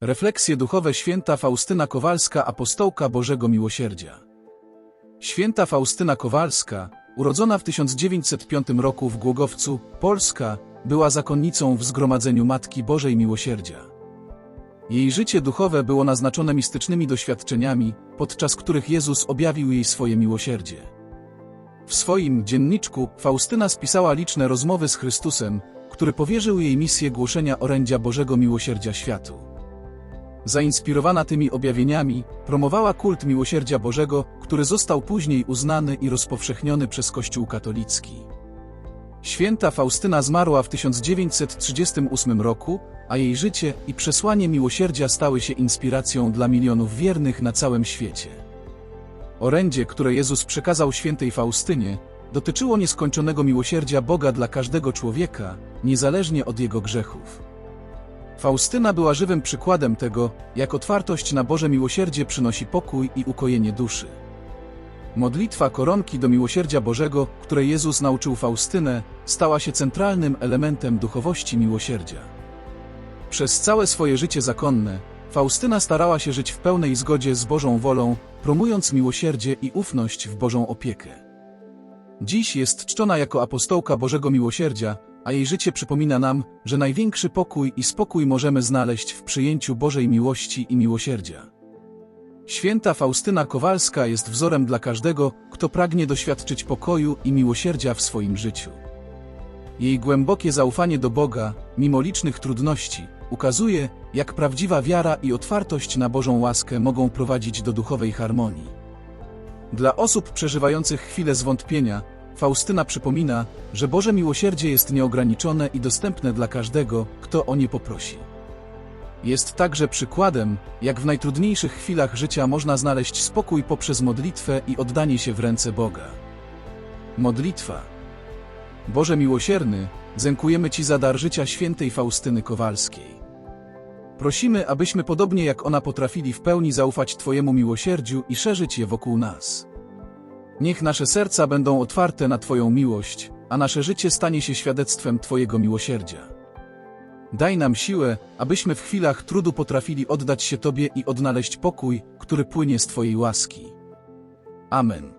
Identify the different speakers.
Speaker 1: Refleksje duchowe święta Faustyna Kowalska, apostołka Bożego Miłosierdzia. Święta Faustyna Kowalska, urodzona w 1905 roku w Głogowcu, Polska, była zakonnicą w Zgromadzeniu Matki Bożej Miłosierdzia. Jej życie duchowe było naznaczone mistycznymi doświadczeniami, podczas których Jezus objawił jej swoje miłosierdzie. W swoim dzienniczku Faustyna spisała liczne rozmowy z Chrystusem, który powierzył jej misję głoszenia orędzia Bożego Miłosierdzia światu. Zainspirowana tymi objawieniami, promowała kult miłosierdzia Bożego, który został później uznany i rozpowszechniony przez Kościół katolicki. Święta Faustyna zmarła w 1938 roku, a jej życie i przesłanie miłosierdzia stały się inspiracją dla milionów wiernych na całym świecie. Orędzie, które Jezus przekazał świętej Faustynie, dotyczyło nieskończonego miłosierdzia Boga dla każdego człowieka, niezależnie od jego grzechów. Faustyna była żywym przykładem tego, jak otwartość na Boże miłosierdzie przynosi pokój i ukojenie duszy. Modlitwa koronki do miłosierdzia Bożego, której Jezus nauczył Faustynę, stała się centralnym elementem duchowości miłosierdzia. Przez całe swoje życie zakonne, Faustyna starała się żyć w pełnej zgodzie z Bożą wolą, promując miłosierdzie i ufność w Bożą opiekę. Dziś jest czczona jako apostołka Bożego Miłosierdzia, a jej życie przypomina nam, że największy pokój i spokój możemy znaleźć w przyjęciu Bożej miłości i miłosierdzia. Święta Faustyna Kowalska jest wzorem dla każdego, kto pragnie doświadczyć pokoju i miłosierdzia w swoim życiu. Jej głębokie zaufanie do Boga, mimo licznych trudności, ukazuje, jak prawdziwa wiara i otwartość na Bożą łaskę mogą prowadzić do duchowej harmonii. Dla osób przeżywających chwilę zwątpienia, Faustyna przypomina, że Boże miłosierdzie jest nieograniczone i dostępne dla każdego, kto o nie poprosi. Jest także przykładem, jak w najtrudniejszych chwilach życia można znaleźć spokój poprzez modlitwę i oddanie się w ręce Boga. Modlitwa. Boże miłosierny, dziękujemy Ci za dar życia świętej Faustyny Kowalskiej. Prosimy, abyśmy podobnie jak ona potrafili w pełni zaufać Twojemu miłosierdziu i szerzyć je wokół nas. Niech nasze serca będą otwarte na Twoją miłość, a nasze życie stanie się świadectwem Twojego miłosierdzia. Daj nam siłę, abyśmy w chwilach trudu potrafili oddać się Tobie i odnaleźć pokój, który płynie z Twojej łaski. Amen.